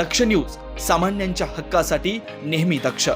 दक्ष news सामान्यांच्या हक्कासाठी नेहमी दक्ष.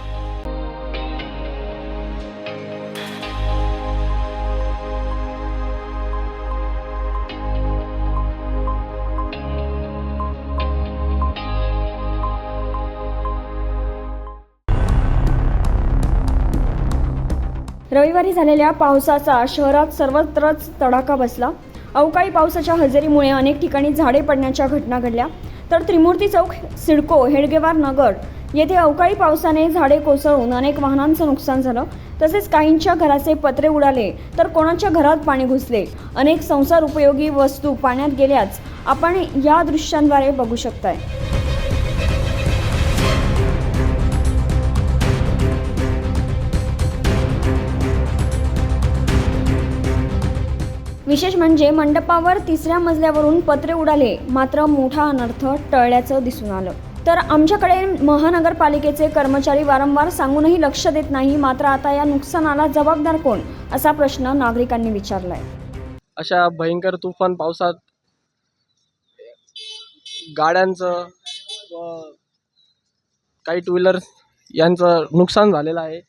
रविवारी झालेल्या पावसाचा शहरात सर्वत्रच तडाखा बसला. अवकाळी पावसाच्या हजेरीमुळे अनेक ठिकाणी झाडे पडण्याच्या घटना घडल्या. तर त्रिमूर्ती चौक सिडको हेडगेवार नगर येथे अवकाळी पावसाने झाडे कोसळून अनेक वाहनांचं नुकसान झालं. तसेच काहींच्या घराचे पत्रे उडाले तर कोणाच्या घरात पाणी घुसले? अनेक संसार उपयोगी वस्तू पाण्यात गेल्याच आपण या दृश्यांद्वारे बघू शकताय. विशेष म्हणजे मंडपावर तिसऱ्या मजल्यावरून पत्रे उडाले. मात्र मोठा अनर्थ टळल्याचं दिसून आलं. तर आमच्याकडे महानगरपालिकेचे कर्मचारी वारंवार सांगूनही लक्ष देत नाही मात्र आता या नुकसानाला जबाबदार कोण? असा प्रश्न नागरिकांनी विचारलाय. अशा भयंकर तुफान पावसात गाड्यांचं व काही टू व्हीलर यांचं नुकसान झालेलं आहे.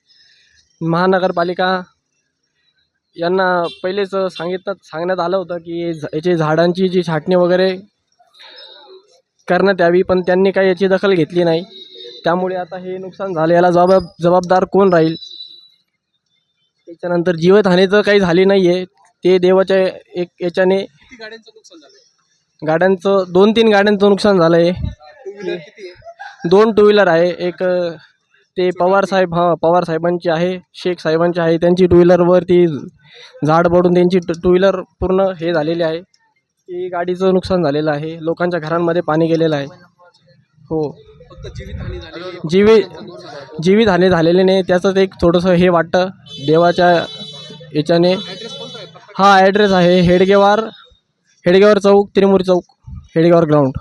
महानगरपालिका यांना पहिलेच सांगितलं सांगण्यात आलं होतं की झ- याची झाडांची जी छाटणी वगैरे करण्यात यावी पण त्यांनी काही याची दखल घेतली नाही. त्यामुळे आता हे नुकसान झालं याला जबाब जबाबदार कोण राहील? त्याच्यानंतर जीवितहानी तर काही झाली नाही आहे ते देवाच्या एक याच्याने गाड्यांचं दोन तीन गाड्यांचं नुकसान झालं आहे? दोन टू व्हीलर आहे. एक ते पवार साहेब हां पवार साहेबांची आहे शेख साहेबांची आहे त्यांची टू व्हीलरवरती झाड पडून त्यांची टू व्हीलर पूर्ण हे झालेली आहे. की गाडीचं नुकसान झालेलं आहे लोकांच्या घरांमध्ये पाणी गेलेलं आहे. हो. जीवी जीवितहानी झालेली नाही त्याचंच एक थोडंसं हे वाटतं देवाच्या याच्याने. हा ॲड्रेस आहे हेडगेवार हेडगेवार चौक त्रिमुरी चौक हेडगेवार ग्राउंड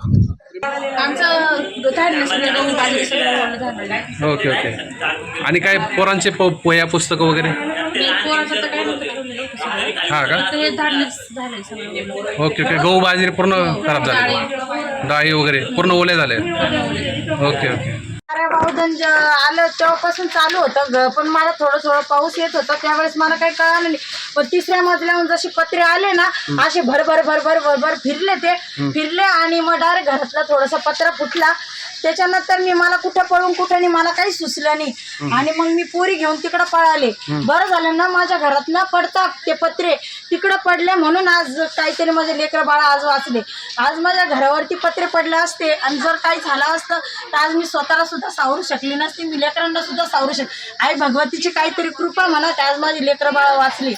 आमचं सगळं सगळं. Okay okay. आणि काय पोरांचे प पोया पुस्तकं वगैरे? पोराचं तर काय नव्हतं. हा का? हे झालंय सगळं. Okay okay. गहू बाजरी पूर्ण खराब झाले. डाळी वगैरे पूर्ण ओले झाले. Okay okay. अरे बाहुधन आलं तेव्हापासून चालू होतं ग. पण मला थोडं थोडं पाऊस येत होता त्यावेळेस मला काही कळालं नाही. पण तिसऱ्या मजल्याहून जसे पत्रे आले ना असे भरभर भरभर भरभर फिरले ते. फिरले आणि मग डायरेक्ट घरातला थोडासा पत्रा फुटला. त्याच्यानंतर मी मला कुठं पळून कुठं नाही मला काही सुचलं नाही. आणि मग मी पोरी घेऊन तिकडं पळाले. बरं झालं ना माझ्या घरात ना पडता ते पत्रे. तिकडं पडले म्हणून आज काहीतरी माझे लेकरं बाळा आज वाचले. आज माझ्या घरावरती पत्रे पडले असते आणि जर काही झालं असतं तर आज मी स्वतःला सुद्धा सावरू शकली नसती मी लेकरांना सुद्धा सावरू शक आई भगवतीची काहीतरी कृपा म्हणा आज माझी लेकरं बाळा वाचली.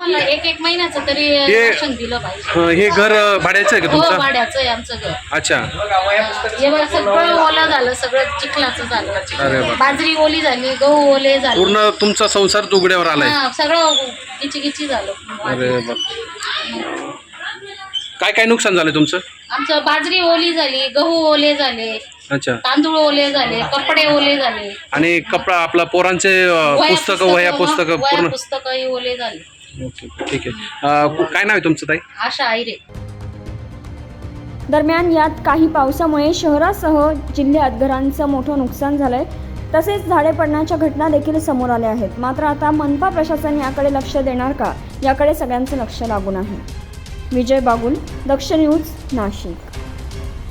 मला एक एक महिन्याचं तरी हे- राशन दिलं पाहिजे हे घर भाड्याचं आहे का हो तुमचं? भाड्याचं आहे आमचं घर. अच्छा. हे सगळं ओलं झालं सगळं चिखलाचं झालं. बाजरी ओली झाली गहू ओले झाले. पूर्ण तुमचा संसार तुगड्यावर आलाय. हा सगळं किची किची झालं. अरे बाप. काय काय नुकसान झालं तुमचं? आमचं बाजरी ओली झाली गहू ओले झाले अच्छा. तांदूळ ओले झाले कपडे ओले झाले. आणि कपडा आपला पोरांचे पुस्तकं वह्या पुस्तकं पूर्ण. पुस्तकंही ओले झाले. ओके ठीक आहे. अं, कु- काय नाव आहे तुमचं ताई? आशा आयरे दरम्यान यात काही पावसामुळे शहरासह जिल्ह्यात घरांचं मोठं नुकसान झालंय. तसेच झाडे पडण्याच्या घटना देखील समोर आल्या आहेत. मात्र आता मनपा प्रशासन याकडे लक्ष देणार का? याकडे सगळ्यांचं लक्ष लागून आहे. विजय बागुल दक्ष न्यूज नाशिक.